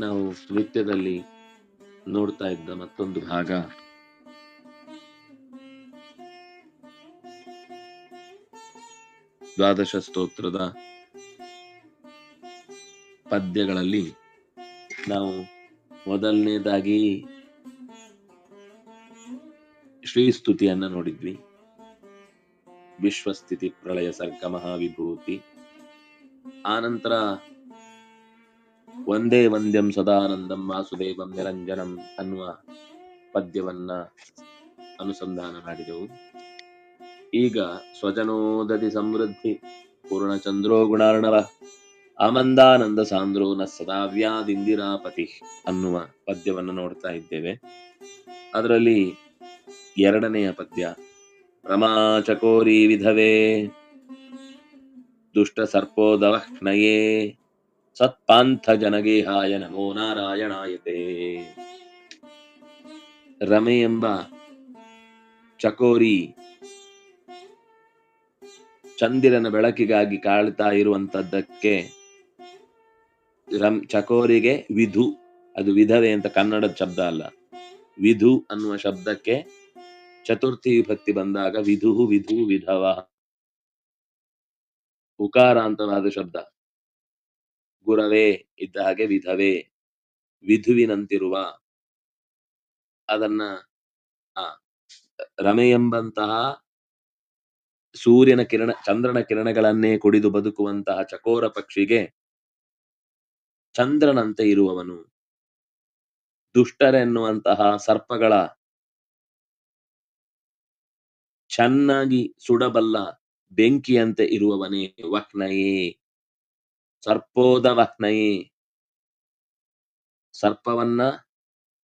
ನಾವು ನೃತ್ಯದಲ್ಲಿ ನೋಡ್ತಾ ಇದ್ದ ಮತ್ತೊಂದು ಭಾಗ. ದ್ವಾದಶ ಸ್ತೋತ್ರದ ಪದ್ಯಗಳಲ್ಲಿ ನಾವು ಮೊದಲನೇದಾಗಿ ಶ್ರೀಸ್ತುತಿಯನ್ನ ನೋಡಿದ್ವಿ. ವಿಶ್ವಸ್ಥಿತಿ ಪ್ರಳಯ ಸರ್ಗ ಮಹಾವಿಭೂತಿ ಆನಂತರ ಒಂದೇ ವಂದ್ಯಂ ಸದಾನಂದಂ ವಾಸುದೇವಂ ನಿರಂಜನಂ ಅನ್ನುವ ಪದ್ಯವನ್ನ ಅನುಸಂಧಾನ ಮಾಡಿದೆವು ಈಗ ಸ್ವಜನೋದತಿ ಸಮೃದ್ಧಿ, ಪೂರ್ಣಚಂದ್ರೋ ಗುಣಾರ್ಣವ ಆಮಂದಾನಂದ ಸಾಂದ್ರೋ ನ ಸದಾವ್ಯಾದಿಂದಿರಾಪತಿ ಅನ್ನುವ ಪದ್ಯವನ್ನು ನೋಡ್ತಾ ಇದ್ದೇವೆ. ಅದರಲ್ಲಿ ಎರಡನೆಯ ಪದ್ಯ, ರಮಾಚಕೋರಿ ವಿಧವೇ, ದುಷ್ಟ ಸರ್ಪೋದವಹ್ನಯೇ ಸತ್ಪಾಂಥ ಜನಗೇಹಾಯ ನಮೋ ನಾರಾಯಣಾಯತೆ. ರಮೆ ಎಂಬ ಚಕೋರಿ ಚಂದಿರನ ಬೆಳಕಿಗಾಗಿ ಕಾಳ್ತಾ ಇರುವಂತದ್ದಕ್ಕೆ ರಂ ಚಕೋರಿಗೆ ವಿಧು. ಅದು ವಿಧವೆ ಅಂತ ಕನ್ನಡದ ಶಬ್ದ ಅಲ್ಲ. ವಿಧು ಅನ್ನುವ ಶಬ್ದಕ್ಕೆ ಚತುರ್ಥಿ ವಿಭಕ್ತಿ ಬಂದಾಗ ವಿಧು ವಿಧು ವಿಧವ. ಉಕಾರಾಂತವಾದ ಶಬ್ದ. ಗುರವೇ ಇದ್ದ ಹಾಗೆ ವಿಧವೆ, ವಿಧುವಿನಂತಿರುವ ಅದನ್ನ, ಆ ರಮೆ ಎಂಬಂತಹ ಸೂರ್ಯನ ಕಿರಣ, ಚಂದ್ರನ ಕಿರಣಗಳನ್ನೇ ಕುಡಿದು ಬದುಕುವಂತಹ ಚಕೋರ ಪಕ್ಷಿಗೆ ಚಂದ್ರನಂತೆ ಇರುವವನು. ದುಷ್ಟರೆನ್ನುವಂತಹ ಸರ್ಪಗಳ ಚೆನ್ನಾಗಿ ಸುಡಬಲ್ಲ ಬೆಂಕಿಯಂತೆ ಇರುವವನೇ ವಹ್ನಯೇ ಸರ್ಪೋದ ವಹ್ನಯೇ. ಸರ್ಪವನ್ನ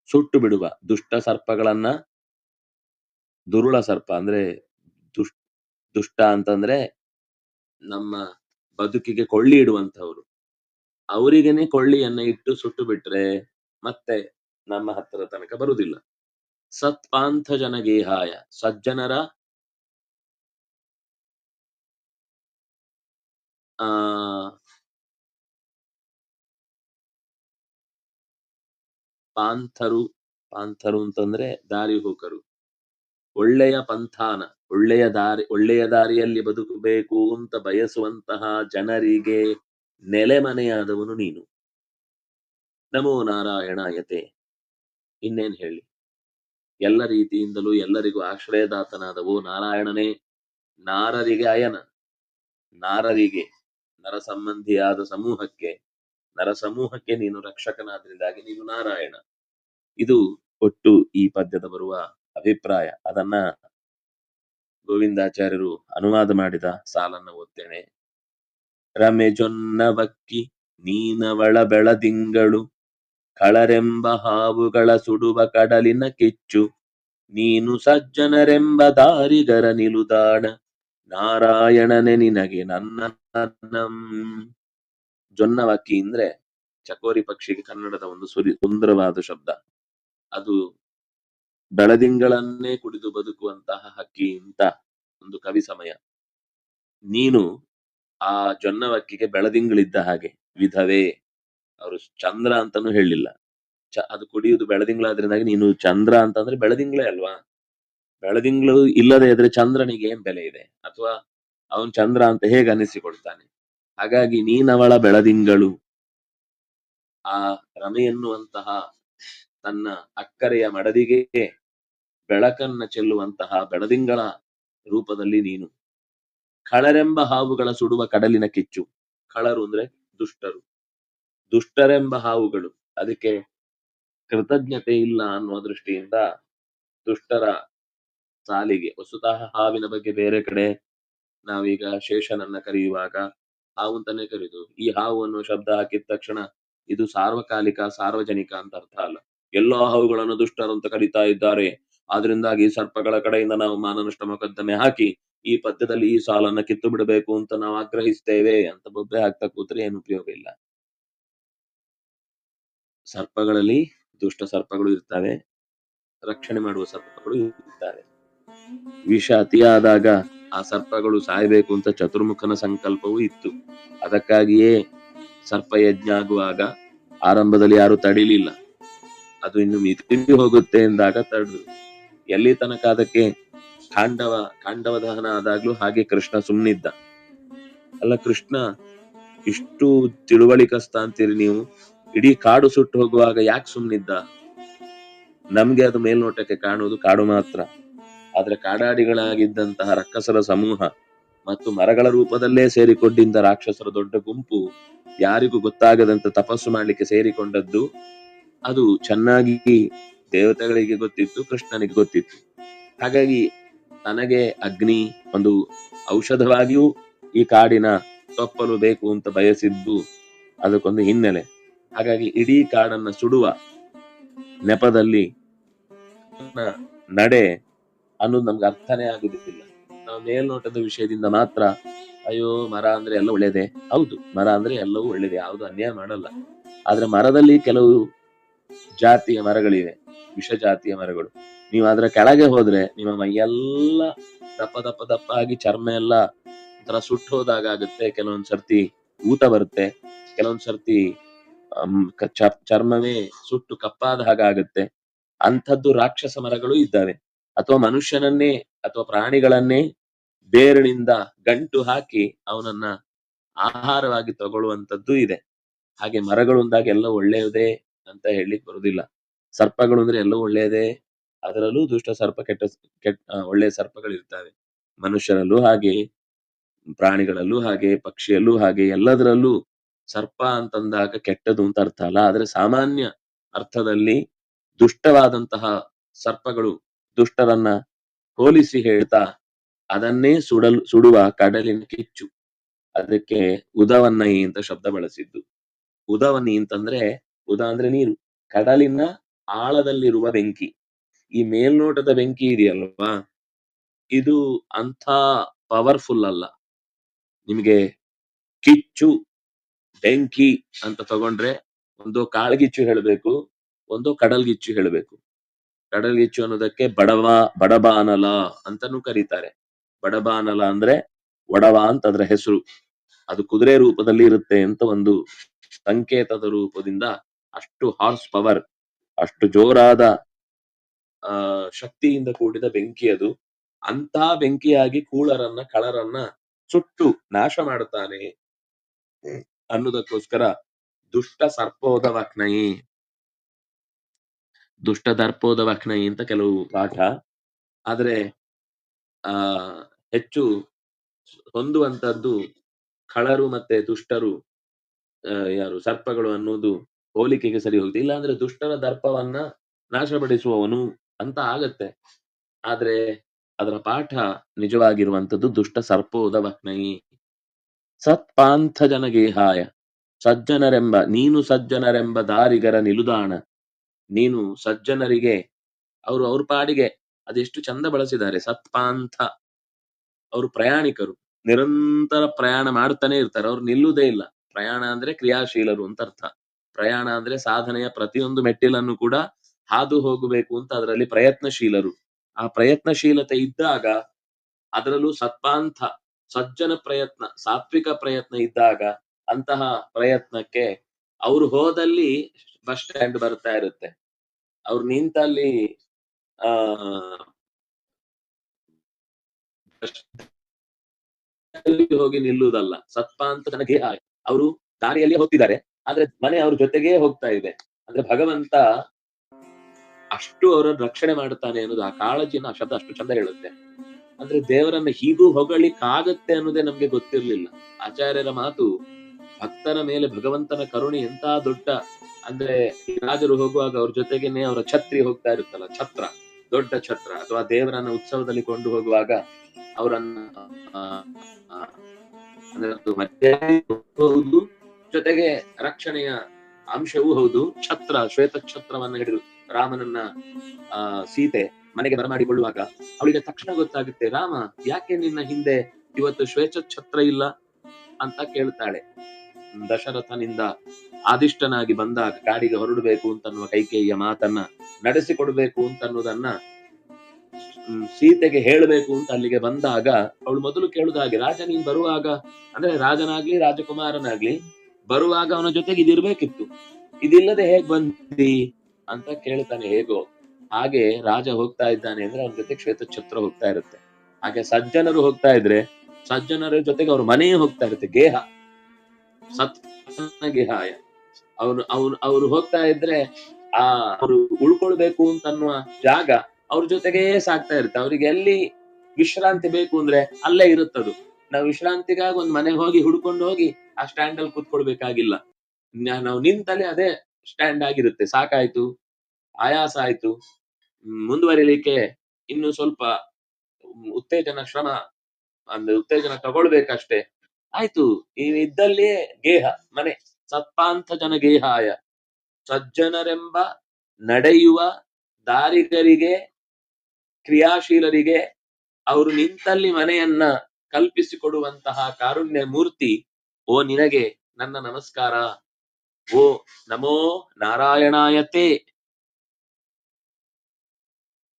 ಸುಟ್ಟು ಬಿಡುವ, ದುಷ್ಟ ಸರ್ಪಗಳನ್ನ ದುರುಳ ಸರ್ಪ ಅಂದ್ರೆ ದುಷ್, ದುಷ್ಟ ಅಂತಂದ್ರೆ ನಮ್ಮ ಬದುಕಿಗೆ ಕೊಳ್ಳಿ ಇಡುವಂತವ್ರು ಅವರಿಗೇನೆ ಕೊಳ್ಳಿಯನ್ನ ಇಟ್ಟು ಸುಟ್ಟು ಬಿಟ್ರೆ ಮತ್ತೆ ನಮ್ಮ ಹತ್ತಿರ ತನಕ ಬರುವುದಿಲ್ಲ. ಸತ್ಪಾಂಥ ಜನಗೇಹಾಯ, ಸಜ್ಜನರ ಆ ಪಾಂಥರು ಪಾಂಥರು ಅಂತಂದ್ರೆ ದಾರಿ ಹೋಕರು. ಒಳ್ಳೆಯ ಪಂಥಾನ, ಒಳ್ಳೆಯ ದಾರಿ, ಒಳ್ಳೆಯ ದಾರಿಯಲ್ಲಿ ಬದುಕಬೇಕು ಅಂತ ಬಯಸುವಂತಹ ಜನರಿಗೆ ನೆಲೆಮನೆಯಾದವನು ನೀನು. ನಮೋ ನಾರಾಯಣಾಯತೆ. ಇನ್ನೇನ್ ಹೇಳಿ? ಎಲ್ಲ ರೀತಿಯಿಂದಲೂ ಎಲ್ಲರಿಗೂ ಆಶ್ರಯದಾತನಾದವು ನಾರಾಯಣನೇ, ನಾರರಿಗೆ ಅಯನ, ನಾರರಿಗೆ ನರ ಸಂಬಂಧಿಯಾದ ಸಮೂಹಕ್ಕೆ ನರ ಸಮೂಹಕ್ಕೆ ನೀನು ರಕ್ಷಕನಾದ್ರಿಂದಾಗಿ ನೀನು ನಾರಾಯಣ. ಇದು ಒಟ್ಟು ಈ ಪದ್ಯದ ಬರುವ ಅಭಿಪ್ರಾಯ. ಅದನ್ನ ಗೋವಿಂದಾಚಾರ್ಯರು ಅನುವಾದ ಮಾಡಿದ ಸಾಲನ್ನ ಓದ್ತೇನೆ. ರಮೆ ಜೊನ್ನವಕ್ಕಿ ನೀನವಳ ಬೆಳದಿಂಗಳು ಕಳರೆಂಬ ಹಾವುಗಳ ಸುಡುವ ಕಡಲಿನ ಕಿಚ್ಚು ನೀನು ಸಜ್ಜನರೆಂಬ ದಾರಿಗರ ನಿಲುದಾಣ ನಾರಾಯಣನೆ ನಿನಗೆ ನನ್ನ ಜೊನ್ನವಕ್ಕಿ ಅಂದ್ರೆ ಚಕೋರಿ ಪಕ್ಷಿಗೆ ಕನ್ನಡದ ಒಂದು ಸುರಿ, ಸುಂದರವಾದ ಶಬ್ದ. ಅದು ಬೆಳದಿಂಗಳನ್ನೇ ಕುಡಿದು ಬದುಕುವಂತಹ ಹಕ್ಕಿ ಅಂತ ಒಂದು ಕವಿ ಸಮಯ. ನೀನು ಆ ಜೊನ್ನವಕ್ಕಿಗೆ ಬೆಳದಿಂಗಳಿದ್ದ ಹಾಗೆ, ವಿಧವೇ, ಅವರು ಚಂದ್ರ ಅಂತಾನು ಹೇಳಿಲ್ಲ ಚ, ಅದು ಕುಡಿಯುವುದು ಬೆಳದಿಂಗಳಾದ್ರಿಂದಾಗಿ ನೀನು ಚಂದ್ರ ಅಂತಂದ್ರೆ ಬೆಳದಿಂಗಳೇ ಅಲ್ವಾ? ಬೆಳದಿಂಗಳು ಇಲ್ಲದೆ ಇದ್ರೆ ಚಂದ್ರನಿಗೆ ಏನ್ ಬೆಲೆ ಇದೆ? ಅಥವಾ ಅವನ್ ಚಂದ್ರ ಅಂತ ಹೇಗೆ ಅನಿಸಿಕೊಳ್ತಾನೆ ಹಾಗಾಗಿ ನೀನವಳ ಬೆಳದಿಂಗಳು. ಆ ರಮೆ ಎನ್ನುವಂತಹ ತನ್ನ ಅಕ್ಕರೆಯ ಮಡದಿಗೆ ಬೆಳಕನ್ನ ಚೆಲ್ಲುವಂತಹ ಬೆಳದಿಂಗಳ ರೂಪದಲ್ಲಿ ನೀನು. ಕಳರೆಂಬ ಹಾವುಗಳ ಸುಡುವ ಕಡಲಿನ ಕಿಚ್ಚು. ಕಳರು ಅಂದ್ರೆ ದುಷ್ಟರು. ದುಷ್ಟರೆಂಬ ಹಾವುಗಳು. ಅದಕ್ಕೆ ಕೃತಜ್ಞತೆ ಇಲ್ಲ ಅನ್ನುವ ದೃಷ್ಟಿಯಿಂದ ದುಷ್ಟರ ಸಾಲಿಗೆ. ವಸ್ತುತಃ ಹಾವಿನ ಬಗ್ಗೆ ಬೇರೆ ಕಡೆ ನಾವೀಗ ಶೇಷನನ್ನ ಕರೆಯುವಾಗ ಹಾವು ಅಂತಾನೆ ಕರೆಯುವುದು ಈ ಹಾವು ಅನ್ನೋ ಶಬ್ದ ಹಾಕಿದ ತಕ್ಷಣ ಇದು ಸಾರ್ವಕಾಲಿಕ, ಸಾರ್ವಜನಿಕ ಅಂತ ಅರ್ಥ ಅಲ್ಲ. ಎಲ್ಲಾ ಹಾವುಗಳನ್ನು ದುಷ್ಟರು ಅಂತ ಕರೀತಾ ಇದ್ದಾರೆ. ಆದ್ರಿಂದಾಗಿ ಸರ್ಪಗಳ ಕಡೆಯಿಂದ ನಾವು ಮಾನನಷ್ಟ ಮೊಕದ್ದಮೆ ಹಾಕಿ, ಈ ಪದ್ಯದಲ್ಲಿ ಈ ಸಾಲನ್ನ ಕಿತ್ತು ಬಿಡಬೇಕು ಅಂತ ನಾವು ಆಗ್ರಹಿಸ್ತೇವೆ ಅಂತ ಬೊಬ್ಬೆ ಹಾಕ್ತಾ ಕೂತ್ರೆ ಏನು ಉಪಯೋಗ ಇಲ್ಲ. ಸರ್ಪಗಳಲ್ಲಿ ದುಷ್ಟ ಸರ್ಪಗಳು ಇರ್ತವೆ. ರಕ್ಷಣೆ ಮಾಡುವ ಸರ್ಪಗಳು ಇರ್ತಾರೆ. ವಿಷ ಅತಿಯಾದಾಗ ಆ ಸರ್ಪಗಳು ಸಾಯಬೇಕು ಅಂತ ಚತುರ್ಮುಖನ ಸಂಕಲ್ಪವೂ ಇತ್ತು. ಅದಕ್ಕಾಗಿಯೇ ಸರ್ಪ ಯಜ್ಞ ಆಗುವಾಗ ಆರಂಭದಲ್ಲಿ ಯಾರು ತಡಿಲಿಲ್ಲ. ಅದು ಇನ್ನು ಮಿತಿ ಹೋಗುತ್ತೆ ಎಂದಾಗ ತಡೆದು. ಎಲ್ಲಿ ತನಕ ಅದಕ್ಕೆ ಕಾಂಡವ ಕಾಂಡವ ದಹನ ಆದಾಗ್ಲೂ ಹಾಗೆ ಕೃಷ್ಣ ಸುಮ್ಮನಿದ್ದ ಅಲ್ಲ ಕೃಷ್ಣ, ಇಷ್ಟು ತಿಳುವಳಿಕಸ್ತ ಅಂತೀರಿ ನೀವು? ಇಡೀ ಕಾಡು ಸುಟ್ಟು ಹೋಗುವಾಗ ಯಾಕೆ ಸುಮ್ಮನಿದ್ದ ನಮ್ಗೆ ಅದು ಮೇಲ್ನೋಟಕ್ಕೆ ಕಾಣುವುದು ಕಾಡು ಮಾತ್ರ. ಆದ್ರೆ ಕಾಡಾಡಿಗಳಾಗಿದ್ದಂತಹ ರಕ್ಕಸರ ಸಮೂಹ ಮತ್ತು ಮರಗಳ ರೂಪದಲ್ಲೇ ಸೇರಿಕೊಂಡಿದ್ದ ರಾಕ್ಷಸರ ದೊಡ್ಡ ಗುಂಪು ಯಾರಿಗೂ ಗೊತ್ತಾಗದಂತ ತಪಸ್ಸು ಮಾಡಲಿಕ್ಕೆ ಸೇರಿಕೊಂಡದ್ದು ಅದು ಚೆನ್ನಾಗಿ ದೇವತೆಗಳಿಗೆ ಗೊತ್ತಿತ್ತು, ಕೃಷ್ಣನಿಗೆ ಗೊತ್ತಿತ್ತು. ಹಾಗಾಗಿ ತನಗೆ ಅಗ್ನಿ ಒಂದು ಔಷಧವಾಗಿಯೂ ಈ ಕಾಡಿನ ತೊಪ್ಪಲು ಬೇಕು ಅಂತ ಬಯಸಿದ್ದು ಅದಕ್ಕೊಂದು ಹಿನ್ನೆಲೆ. ಹಾಗಾಗಿ ಇಡೀ ಕಾಡನ್ನ ಸುಡುವ ನೆಪದಲ್ಲಿ ನಡೆ ಅನ್ನೋದು ನಮ್ಗೆ ಅರ್ಥನೇ ಆಗುದಿಲ್ಲ. ನಾವು ಮೇಲ್ನೋಟದ ವಿಷಯದಿಂದ ಮಾತ್ರ, ಅಯ್ಯೋ, ಮರ ಅಂದ್ರೆ ಎಲ್ಲ ಒಳ್ಳೇದೇ? ಹೌದು, ಮರ ಅಂದ್ರೆ ಎಲ್ಲವೂ ಒಳ್ಳೇದೆ, ಯಾವುದು ಅನ್ಯಾಯ ಮಾಡಲ್ಲ. ಆದ್ರೆ ಮರದಲ್ಲಿ ಕೆಲವು ಜಾತಿಯ ಮರಗಳಿವೆ ವಿಷ ಜಾತಿಯ ಮರಗಳು. ನೀವು ಅದರ ಕೆಳಗೆ ಹೋದ್ರೆ, ನಿಮ್ಮ ಮೈಯೆಲ್ಲ ದಪ್ಪ ದಪ್ಪ ದಪ್ಪ ಆಗಿ ಚರ್ಮ ಎಲ್ಲ ಒಂಥರ ಸುಟ್ಟು ಹೋದಾಗ ಆಗುತ್ತೆ. ಕೆಲವೊಂದ್ ಸರ್ತಿ ಊತ ಬರುತ್ತೆ, ಕೆಲವೊಂದ್ ಸರ್ತಿ ಚರ್ಮವೇ ಸುಟ್ಟು ಕಪ್ಪಾದ ಹಾಗಾಗುತ್ತೆ ಅಂಥದ್ದು ರಾಕ್ಷಸ ಮರಗಳು ಇದ್ದಾವೆ. ಅಥವಾ ಮನುಷ್ಯನನ್ನೇ ಅಥವಾ ಪ್ರಾಣಿಗಳನ್ನೇ ಬೇರಿನಿಂದ ಗಂಟು ಹಾಕಿ ಅವನನ್ನ ಆಹಾರವಾಗಿ ತಗೊಳ್ಳುವಂತದ್ದು ಇದೆ. ಹಾಗೆ ಮರಗಳು ಅಂದಾಗ ಎಲ್ಲ ಒಳ್ಳೆಯದೇ ಅಂತ ಹೇಳಲಿಕ್ಕೆ ಬರುವುದಿಲ್ಲ. ಸರ್ಪಗಳು ಅಂದ್ರೆ ಎಲ್ಲ ಒಳ್ಳೆಯದೇ, ಅದರಲ್ಲೂ ದುಷ್ಟ ಸರ್ಪ ಕೆಟ್ಟ ಕೆಟ್ಟ ಒಳ್ಳೆಯ ಸರ್ಪಗಳು ಇರ್ತವೆ ಮನುಷ್ಯರಲ್ಲೂ ಹಾಗೆ, ಪ್ರಾಣಿಗಳಲ್ಲೂ ಹಾಗೆ, ಪಕ್ಷಿಯಲ್ಲೂ ಹಾಗೆ, ಎಲ್ಲದರಲ್ಲೂ ಸರ್ಪ ಅಂತಂದಾಗ ಕೆಟ್ಟದು ಅಂತ ಅರ್ಥ ಅಲ್ಲ. ಆದ್ರೆ ಸಾಮಾನ್ಯ ಅರ್ಥದಲ್ಲಿ ದುಷ್ಟವಾದಂತಹ ಸರ್ಪಗಳು ದುಷ್ಟರನ್ನ ಹೋಲಿಸಿ ಹೇಳ್ತಾ ಅದನ್ನೇ ಸುಡಲು, ಸುಡುವ ಕಡಲಿನ ಕಿಚ್ಚು. ಅದಕ್ಕೆ ಉದವನ್ನೈ ಅಂತ ಶಬ್ದ ಬಳಸಿದ್ದು. ಉದವನ್ನಿ ಅಂತಂದ್ರೆ, ಉದ ಅಂದ್ರೆ ನೀರು. ಕಡಲಿನ ಆಳದಲ್ಲಿರುವ ಬೆಂಕಿ. ಈ ಮೇಲ್ನೋಟದ ಬೆಂಕಿ ಇದೆಯಲ್ವಾ? ಇದು ಅಂಥ ಪವರ್ಫುಲ್ ಅಲ್ಲ. ನಿಮಗೆ ಕಿಚ್ಚು, ಬೆಂಕಿ ಅಂತ ತಗೊಂಡ್ರೆ, ಒಂದು ಕಾಳ್ಗಿಚ್ಚು ಹೇಳಬೇಕು, ಒಂದು ಕಡಲ್ಗಿಚ್ಚು ಹೇಳಬೇಕು. ಕಡಲ್ಗಿಚ್ಚು ಅನ್ನೋದಕ್ಕೆ ಬಡವ ಬಡಬಾನಲ ಅಂತಾನೂ ಕರೀತಾರೆ. ಬಡಬಾನಲ ಅಂದ್ರೆ ಒಡವ ಅಂತ ಅದರ ಹೆಸರು. ಅದು ಕುದುರೆ ರೂಪದಲ್ಲಿ ಇರುತ್ತೆ ಅಂತ ಒಂದು ಸಂಕೇತದ ರೂಪದಿಂದ ಅಷ್ಟು ಹಾರ್ಸ್ ಪವರ್ ಅಷ್ಟು ಜೋರಾದ ಶಕ್ತಿಯಿಂದ ಕೂಡಿದ ಬೆಂಕಿ ಅದು. ಅಂತ ಬೆಂಕಿಯಾಗಿ ಕೂಳರನ್ನ, ಕಳರನ್ನ ಸುಟ್ಟು ನಾಶ ಮಾಡುತ್ತಾನೆ ಅನ್ನೋದಕ್ಕೋಸ್ಕರ ದುಷ್ಟ ಸರ್ಪೋದ ವಕ್ನಯಿ ದುಷ್ಟ ದರ್ಪೋದ ವಕ್ನಯಿ ಅಂತ ಕೆಲವು ಪಾಠ. ಆದರೆ ಆ ಹೆಚ್ಚು ಹೊಂದುವಂತದ್ದು ಕಳರು ಮತ್ತೆ ದುಷ್ಟರು ಯಾರು ಸರ್ಪಗಳು ಅನ್ನೋದು ಹೋಲಿಕೆಗೆ ಸರಿ ಹೋಗುತ್ತೆ. ಇಲ್ಲಾಂದ್ರೆ ದುಷ್ಟರ ದರ್ಪವನ್ನ ನಾಶಪಡಿಸುವವನು ಅಂತ ಆಗತ್ತೆ. ಆದ್ರೆ ಅದರ ಪಾಠ ನಿಜವಾಗಿರುವಂತದ್ದು ದುಷ್ಟ ಸರ್ಪೋದ ವಕ್ನಯಿ ಸತ್ಪಾಂಥ ಜನಗೇಹಾಯ ಸಜ್ಜನರೆಂಬ ನೀನು ಸಜ್ಜನರೆಂಬ ದಾರಿಗರ ನಿಲುದಾಣ. ನೀನು ಸಜ್ಜನರಿಗೆ, ಅವರು ಅವ್ರ ಪಾಡಿಗೆ ಅದೆಷ್ಟು ಚಂದ ಬಳಸಿದ್ದಾರೆ. ಸತ್ಪಾಂಥ ಅವರು ಪ್ರಯಾಣಿಕರು. ನಿರಂತರ ಪ್ರಯಾಣ ಮಾಡ್ತಾನೆ ಇರ್ತಾರೆ. ಅವ್ರು ನಿಲ್ಲುವುದೇ ಇಲ್ಲ. ಪ್ರಯಾಣ ಅಂದ್ರೆ ಕ್ರಿಯಾಶೀಲರು ಅಂತ ಅರ್ಥ. ಪ್ರಯಾಣ ಅಂದ್ರೆ ಸಾಧನೆಯ ಪ್ರತಿಯೊಂದು ಮೆಟ್ಟಿಲನ್ನು ಕೂಡ ಹಾದು ಹೋಗಬೇಕು ಅಂತ ಅದರಲ್ಲಿ ಪ್ರಯತ್ನಶೀಲರು. ಆ ಪ್ರಯತ್ನಶೀಲತೆ ಇದ್ದಾಗ ಅದರಲ್ಲೂ ಸತ್ಪಾಂಥ, ಸಜ್ಜನ ಪ್ರಯತ್ನ, ಸಾತ್ವಿಕ ಪ್ರಯತ್ನ ಇದ್ದಾಗ ಅಂತಹ ಪ್ರಯತ್ನಕ್ಕೆ ಅವ್ರು ಹೋದಲ್ಲಿ ಬಸ್ ಸ್ಟ್ಯಾಂಡ್ ಬರ್ತಾ ಇರುತ್ತೆ. ಅವ್ರು ನಿಂತಲ್ಲಿ, ಆ ಹೋಗಿ ನಿಲ್ಲುವುದಲ್ಲ. ಸತ್ಪಾಂತ ನನಗೆ ಅವರು ದಾರಿಯಲ್ಲಿ ಹೋಗ್ತಿದ್ದಾರೆ. ಆದ್ರೆ ಮನೆ ಅವ್ರ ಜೊತೆಗೇ ಹೋಗ್ತಾ ಇದೆ. ಅಂದ್ರೆ ಭಗವಂತ ಅಷ್ಟು ಅವರನ್ನು ರಕ್ಷಣೆ ಮಾಡುತ್ತಾನೆ ಅನ್ನೋದು ಆ ಕಾಳಜಿನ ಆ ಶಬ್ದ ಅಷ್ಟು ಚಂದ ಹೇಳುತ್ತೆ. ಅಂದ್ರೆ ದೇವರನ್ನ ಹೀಗೂ ಹೊಗಳಿಕ್ಕಾಗತ್ತೆ ಅನ್ನೋದೇ ನಮ್ಗೆ ಗೊತ್ತಿರ್ಲಿಲ್ಲ. ಆಚಾರ್ಯರ ಮಾತು ಭಕ್ತರ ಮೇಲೆ ಭಗವಂತನ ಕರುಣೆ ಎಂತ ದೊಡ್ಡ, ಅಂದ್ರೆ ರಾಜರು ಹೋಗುವಾಗ ಅವ್ರ ಜೊತೆಗೇನೆ ಅವರ ಛತ್ರಿ ಹೋಗ್ತಾ ಇರುತ್ತಲ್ಲ, ಛತ್ರ, ದೊಡ್ಡ ಛತ್ರ, ಅಥವಾ ದೇವರನ್ನ ಉತ್ಸವದಲ್ಲಿ ಕೊಂಡು ಹೋಗುವಾಗ ಅವರನ್ನ ಹೌದು ಜೊತೆಗೆ ರಕ್ಷಣೆಯ ಅಂಶವೂ ಹೌದು, ಛತ್ರ ಶ್ವೇತ ಛತ್ರವನ್ನ ಹಿಡಿದು ರಾಮನನ್ನ, ಆ, ಸೀತೆ ಮನೆಗೆ ಬರಮಾಡಿಕೊಳ್ಳುವಾಗ ಅವಳಿಗೆ ತಕ್ಷಣ ಗೊತ್ತಾಗುತ್ತೆ, ರಾಮ, ಯಾಕೆ ನಿನ್ನ ಹಿಂದೆ ಇವತ್ತು ಶ್ವೇತ ಛತ್ರ ಇಲ್ಲ? ಅಂತ ಕೇಳ್ತಾಳೆ. ದಶರಥನಿಂದ ಆದಿಷ್ಟನಾಗಿ ಬಂದಾಗ ಕಾಡಿಗೆ ಹೊರಡಬೇಕು ಅಂತನ್ನುವ ಕೈಕೇಯಿಯ ಮಾತನ್ನ ನಡೆಸಿಕೊಡ್ಬೇಕು ಅಂತನ್ನುವುದನ್ನ ಸೀತೆಗೆ ಹೇಳಬೇಕು ಅಂತ ಅಲ್ಲಿಗೆ ಬಂದಾಗ ಅವಳು ಮೊದಲು ಕೇಳುದಾಗಿ ರಾಜ, ನೀನ್ ಬರುವಾಗ? ಅಂದ್ರೆ, ರಾಜನಾಗ್ಲಿ, ರಾಜಕುಮಾರನಾಗ್ಲಿ ಬರುವಾಗ ಅವನ ಜೊತೆಗೆ ಇದಿರ್ಬೇಕಿತ್ತು. ಇದಿಲ್ಲದೆ ಹೇಗ್ ಬಂದಿ? ಅಂತ ಕೇಳ್ತಾನೆ ಹೇಗೋ. ಹಾಗೆ ರಾಜ ಹೋಗ್ತಾ ಇದ್ದಾನೆ ಅಂದ್ರೆ ಅವನ ಜೊತೆ ಶ್ವೇತ ಛತ್ರ ಹೋಗ್ತಾ ಇರುತ್ತೆ. ಹಾಗೆ ಸಜ್ಜನರು ಹೋಗ್ತಾ ಇದ್ರೆ ಸಜ್ಜನರ ಜೊತೆಗೆ ಅವ್ರ ಮನೆಯೇ ಹೋಗ್ತಾ ಇರುತ್ತೆ, ಗೇಹ. ಸತ್ ಗೇಹಾಯ ಅವ್ರು ಅವ್ರು ಅವ್ರು ಹೋಗ್ತಾ ಇದ್ರೆ, ಆ, ಅವ್ರು ಉಳ್ಕೊಳ್ಬೇಕು ಅಂತನ್ನುವ ಜಾಗ ಅವ್ರ ಜೊತೆಗೇ ಸಾಕ್ತಾ ಇರುತ್ತೆ. ಅವ್ರಿಗೆ ಎಲ್ಲಿ ವಿಶ್ರಾಂತಿ ಬೇಕು ಅಂದ್ರೆ ಅಲ್ಲೇ ಇರುತ್ತದು. ನಾವು ವಿಶ್ರಾಂತಿಗಾಗಿ ಒಂದ್ ಮನೆಗೆ ಹೋಗಿ ಹುಡ್ಕೊಂಡು ಹೋಗಿ ಆ ಸ್ಟ್ಯಾಂಡ್ ಅಲ್ಲಿ ಕೂತ್ಕೊಳ್ಬೇಕಾಗಿಲ್ಲ. ನಾವು ನಿಂತಲ್ಲಿ ಅದೇ ಸ್ಟ್ಯಾಂಡ್ ಆಗಿರುತ್ತೆ. ಸಾಕಾಯ್ತು, ಆಯಾಸ ಆಯ್ತು. ಮುಂದುವರಿಲಿಕ್ಕೆ ಇನ್ನು ಸ್ವಲ್ಪ ಉತ್ತೇಜನ ಶ್ರಮ, ಅಂದ್ರೆ ಉತ್ತೇಜನ ತಗೊಳ್ಬೇಕಷ್ಟೇ. ಆಯ್ತು ಈ ಇದ್ದಲ್ಲಿಯೇ ಗೇಹ, ಮನೆ ಸತ್ಪಾಂತ ಜನ ಗೇಹಾಯ ಸಜ್ಜನರೆಂಬ ನಡೆಯುವ ದಾರಿಗರಿಗೆ, ಕ್ರಿಯಾಶೀಲರಿಗೆ ಅವರು ನಿಂತಲ್ಲಿ ಮನೆಯನ್ನ ಕಲ್ಪಿಸಿಕೊಡುವಂತಹ ಕಾರುಣ್ಯ ಮೂರ್ತಿ, ಓ ನಿನಗೆ ನನ್ನ ನಮಸ್ಕಾರ. ಓ ನಮೋ ನಾರಾಯಣಾಯತೆ.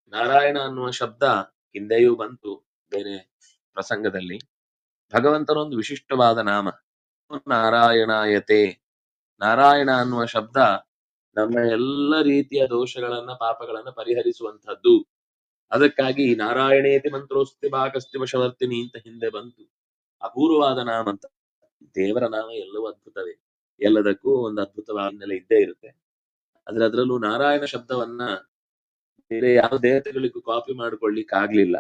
ನಾರಾಯಣ ಅನ್ನುವ ಶಬ್ದ ಹಿಂದೆಯೂ ಬಂತು ಬೇರೆ ಪ್ರಸಂಗದಲ್ಲಿ. ಭಗವಂತನ ಒಂದು ವಿಶಿಷ್ಟವಾದ ನಾಮ. ನಾರಾಯಣಾಯತೆ. ನಾರಾಯಣ ಅನ್ನುವ ಶಬ್ದ ನಮ್ಮ ಎಲ್ಲ ರೀತಿಯ ದೋಷಗಳನ್ನ, ಪಾಪಗಳನ್ನ ಪರಿಹರಿಸುವಂಥದ್ದು. ಅದಕ್ಕಾಗಿ ನಾರಾಯಣೇತಿ ಮಂತ್ರೋಸ್ತಿ ಬಾಕಸ್ತಿ ವಶವರ್ತಿನಿ ಅಂತ ಹಿಂದೆ ಬಂತು. ಅಪೂರ್ವವಾದ ನಾಮ ಅಂತ. ದೇವರ ನಾಮ ಎಲ್ಲವೂ ಅದ್ಭುತವೇ. ಎಲ್ಲದಕ್ಕೂ ಒಂದು ಅದ್ಭುತವಾದ ನೆಲೆ ಇದ್ದೇ ಇರುತ್ತೆ. ಆದ್ರೆ ಅದರಲ್ಲೂ ನಾರಾಯಣ ಶಬ್ದವನ್ನ ಬೇರೆ ಯಾವ ದೇವತೆಗಳಿಗೂ ಕಾಪಿ ಮಾಡ್ಕೊಳ್ಲಿಕ್ಕೆ ಆಗ್ಲಿಲ್ಲ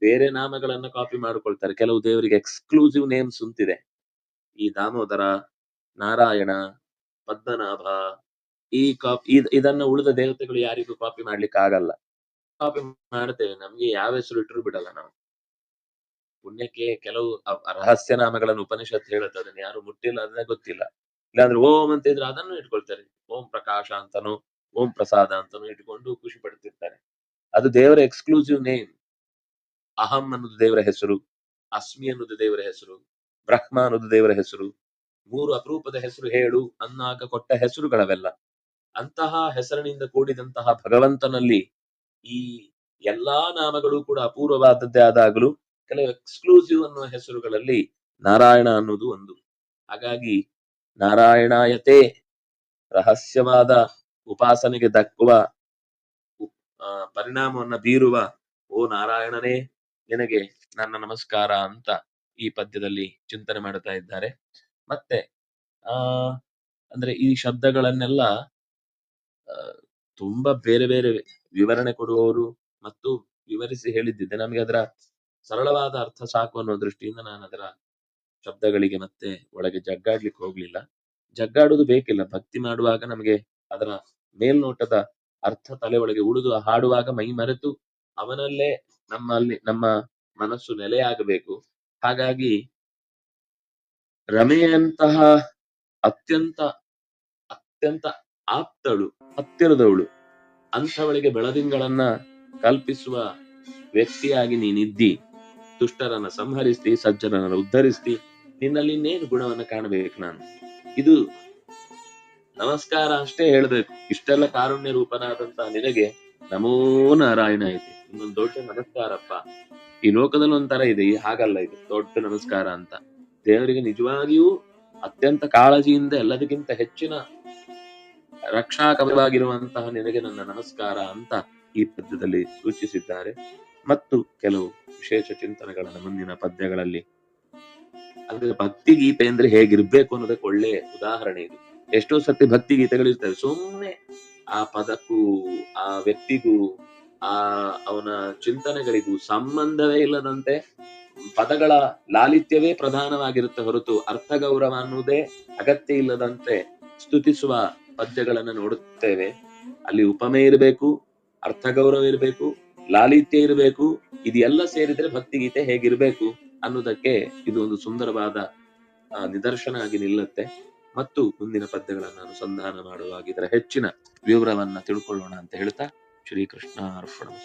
ಬೇರೆ ನಾಮಗಳನ್ನ ಕಾಪಿ ಮಾಡ್ಕೊಳ್ತಾರೆ. ಕೆಲವು ದೇವರಿಗೆ ಎಕ್ಸ್ಕ್ಲೂಸಿವ್ ನೇಮ್ಸ್ ಅಂತಿದೆ ಈ ದಾಮೋದರ, ನಾರಾಯಣ, ಪದ್ಮನಾಭ, ಈ ಕಾಪಿ ಇದನ್ನ ಉಳಿದ ದೇವತೆಗಳು ಯಾರಿಗೂ ಕಾಪಿ ಮಾಡ್ಲಿಕ್ಕೆ ಆಗಲ್ಲ. ಕಾಪಿ ಮಾಡ್ತೇವೆ. ನಮ್ಗೆ ಯಾವ ಹೆಸರು ಇಟ್ಟರು ಬಿಡಲ್ಲ ನಾವು. ಪುಣ್ಯಕ್ಕೆ ಕೆಲವು ರಹಸ್ಯ ನಾಮಗಳನ್ನು ಉಪನಿಷತ್ ಹೇಳುತ್ತೆ. ಅದನ್ನ ಯಾರು ಮುಟ್ಟಿಲ್ಲ ಅದನ್ನ ಗೊತ್ತಿಲ್ಲ. ಇಲ್ಲಾಂದ್ರೆ ಓಂ ಅಂತ ಇದ್ರೆ ಅದನ್ನು ಇಟ್ಕೊಳ್ತಾರೆ. ಓಂ ಪ್ರಕಾಶ ಅಂತನೋ, ಓಂ ಪ್ರಸಾದ ಅಂತನೋ ಇಟ್ಕೊಂಡು ಖುಷಿ ಪಡ್ತಿರ್ತಾರೆ. ಅದು ದೇವರ ಎಕ್ಸ್ಕ್ಲೂಸಿವ್ ನೇಮ್ ಅಹಂ ಅನ್ನೋದು ದೇವರ ಹೆಸರು, ಅಸ್ಮಿ ಅನ್ನೋದು ದೇವರ ಹೆಸರು, ಬ್ರಹ್ಮ ಅನ್ನೋದು ದೇವರ ಹೆಸರು, ಮೂರು ಅಪರೂಪದ ಹೆಸರು ಹೇಳು ಅನ್ನಾಗ ಕೊಟ್ಟ ಹೆಸರುಗಳವೆಲ್ಲ. ಅಂತಹ ಹೆಸರಿನಿಂದ ಕೂಡಿದಂತಹ ಭಗವಂತನಲ್ಲಿ ಈ ಎಲ್ಲಾ ನಾಮಗಳು ಕೂಡ ಅಪೂರ್ವವಾದದ್ದೇ ಆದಾಗಲೂ ಕೆಲವು ಎಕ್ಸ್ಕ್ಲೂಸಿವ್ ಅನ್ನುವ ಹೆಸರುಗಳಲ್ಲಿ ನಾರಾಯಣ ಅನ್ನೋದು ಒಂದು. ಹಾಗಾಗಿ ನಾರಾಯಣಾಯತೆ ರಹಸ್ಯವಾದ ಉಪಾಸನೆಗೆ ದಕ್ಕುವ ಪರಿಣಾಮವನ್ನು ಬೀರುವ ಓ ನಾರಾಯಣನೇ ನಿನಗೆ ನನ್ನ ನಮಸ್ಕಾರ ಅಂತ ಈ ಪದ್ಯದಲ್ಲಿ ಚಿಂತನೆ ಮಾಡ್ತಾ ಇದ್ದಾರೆ. ಮತ್ತೆ, ಆ, ಅಂದ್ರೆ ಈ ಶಬ್ದಗಳನ್ನೆಲ್ಲ ತುಂಬಾ ಬೇರೆ ಬೇರೆ ವಿವರಣೆ ಕೊಡುವವರು ಮತ್ತು ವಿವರಿಸಿ ಹೇಳಿದ್ದಿದ್ದೆ. ನಮಗೆ ಅದರ ಸರಳವಾದ ಅರ್ಥ ಸಾಕು ಅನ್ನೋ ದೃಷ್ಟಿಯಿಂದ ನಾನು ಅದರ ಶಬ್ದಗಳಿಗೆ ಮತ್ತೆ ಒಳಗೆ ಜಗ್ಗಾಡ್ಲಿಕ್ಕೆ ಹೋಗ್ಲಿಲ್ಲ. ಜಗ್ಗಾಡುವುದು ಬೇಕಿಲ್ಲ. ಭಕ್ತಿ ಮಾಡುವಾಗ ನಮಗೆ ಅದರ ಮೇಲ್ನೋಟದ ಅರ್ಥ ತಲೆ ಒಳಗೆ ಉಳಿದು ಹಾಡುವಾಗ ಮೈ ಮರೆತು ಅವನಲ್ಲೇ ನಮ್ಮಲ್ಲಿ, ನಮ್ಮ ಮನಸ್ಸು ನೆಲೆಯಾಗಬೇಕು. ಹಾಗಾಗಿ ರಮೆಯಂತಹ ಅತ್ಯಂತ ಅತ್ಯಂತ ಆಪ್ತಳು, ಹತ್ತಿರದವಳು, ಅಂಥವಳಿಗೆ ಬೆಳದಿಂಗಳನ್ನ ಕಲ್ಪಿಸುವ ವ್ಯಕ್ತಿಯಾಗಿ ನೀನಿದ್ದಿ. ದುಷ್ಟರನ್ನ ಸಂಹರಿಸ್ತಿ, ಸಜ್ಜನರನ್ನ ಉದ್ಧರಿಸ್ತಿ, ನಿನ್ನಲ್ಲಿ ಇನ್ನೇನು ಗುಣವನ್ನ ಕಾಣಬೇಕು ನಾನು? ಇದು ನಮಸ್ಕಾರ ಅಷ್ಟೇ ಹೇಳ್ಬೇಕು. ಇಷ್ಟೆಲ್ಲ ಕಾರುಣ್ಯ ರೂಪನಾದಂತಹ ನಿನಗೆ ನಮೋ ನಾರಾಯಣ ಐತಿ ಇನ್ನೊಂದು ದೊಡ್ಡ ನಮಸ್ಕಾರಪ್ಪ. ಈ ಲೋಕದಲ್ಲಿ ಒಂಥರ ಇದೆ, ಈ ಹಾಗಲ್ಲ ಇದು, ದೊಡ್ಡ ನಮಸ್ಕಾರ ಅಂತ. ದೇವರಿಗೆ ನಿಜವಾಗಿಯೂ ಅತ್ಯಂತ ಕಾಳಜಿಯಿಂದ ಎಲ್ಲದಕ್ಕಿಂತ ಹೆಚ್ಚಿನ ರಕ್ಷಾಕವವಾಗಿರುವಂತಹ ನಿನಗೆ ನನ್ನ ನಮಸ್ಕಾರ ಅಂತ ಈ ಪದ್ಯದಲ್ಲಿ ಸೂಚಿಸಿದ್ದಾರೆ. ಮತ್ತು ಕೆಲವು ವಿಶೇಷ ಚಿಂತನೆಗಳನ್ನು ಮುಂದಿನ ಪದ್ಯಗಳಲ್ಲಿ. ಅಂದ್ರೆ ಭಕ್ತಿ ಗೀತೆ ಅಂದ್ರೆ ಹೇಗಿರ್ಬೇಕು ಅನ್ನೋದಕ್ಕೆ ಒಳ್ಳೆ ಉದಾಹರಣೆ ಇದು. ಎಷ್ಟೋ ಸತಿ ಭಕ್ತಿ ಗೀತೆಗಳಿರ್ತವೆ ಸುಮ್ಮನೆ ಆ ಪದಕ್ಕೂ, ಆ ವ್ಯಕ್ತಿಗೂ ಆ, ಅವನ ಚಿಂತನೆಗಳಿಗೂ ಸಂಬಂಧವೇ ಇಲ್ಲದಂತೆ ಪದಗಳ ಲಾಲಿತ್ಯವೇ ಪ್ರಧಾನವಾಗಿರುತ್ತೆ ಹೊರತು ಅರ್ಥ ಗೌರವ ಅನ್ನುವುದೇ ಅಗತ್ಯ ಇಲ್ಲದಂತೆ ಸ್ತುತಿಸುವ ಪದ್ಯಗಳನ್ನ ನೋಡುತ್ತೇವೆ. ಅಲ್ಲಿ ಉಪಮೆ ಇರಬೇಕು ಅರ್ಥ ಗೌರವ ಇರಬೇಕು, ಲಾಲಿತ್ಯ ಇರಬೇಕು ಇದೆಲ್ಲ ಸೇರಿದ್ರೆ ಭಕ್ತಿಗೀತೆ ಹೇಗಿರ್ಬೇಕು ಅನ್ನೋದಕ್ಕೆ ಇದು ಒಂದು ಸುಂದರವಾದ ನಿದರ್ಶನ ಆಗಿ ನಿಲ್ಲುತ್ತೆ. ಮತ್ತು ಮುಂದಿನ ಪದ್ಯಗಳನ್ನು ಅನುಸಂಧಾನ ಮಾಡುವಾಗ ಇದರ ಹೆಚ್ಚಿನ ವಿವರವನ್ನ ತಿಳ್ಕೊಳ್ಳೋಣ ಅಂತ ಹೇಳ್ತಾ श्रीकृष्णार्पणम्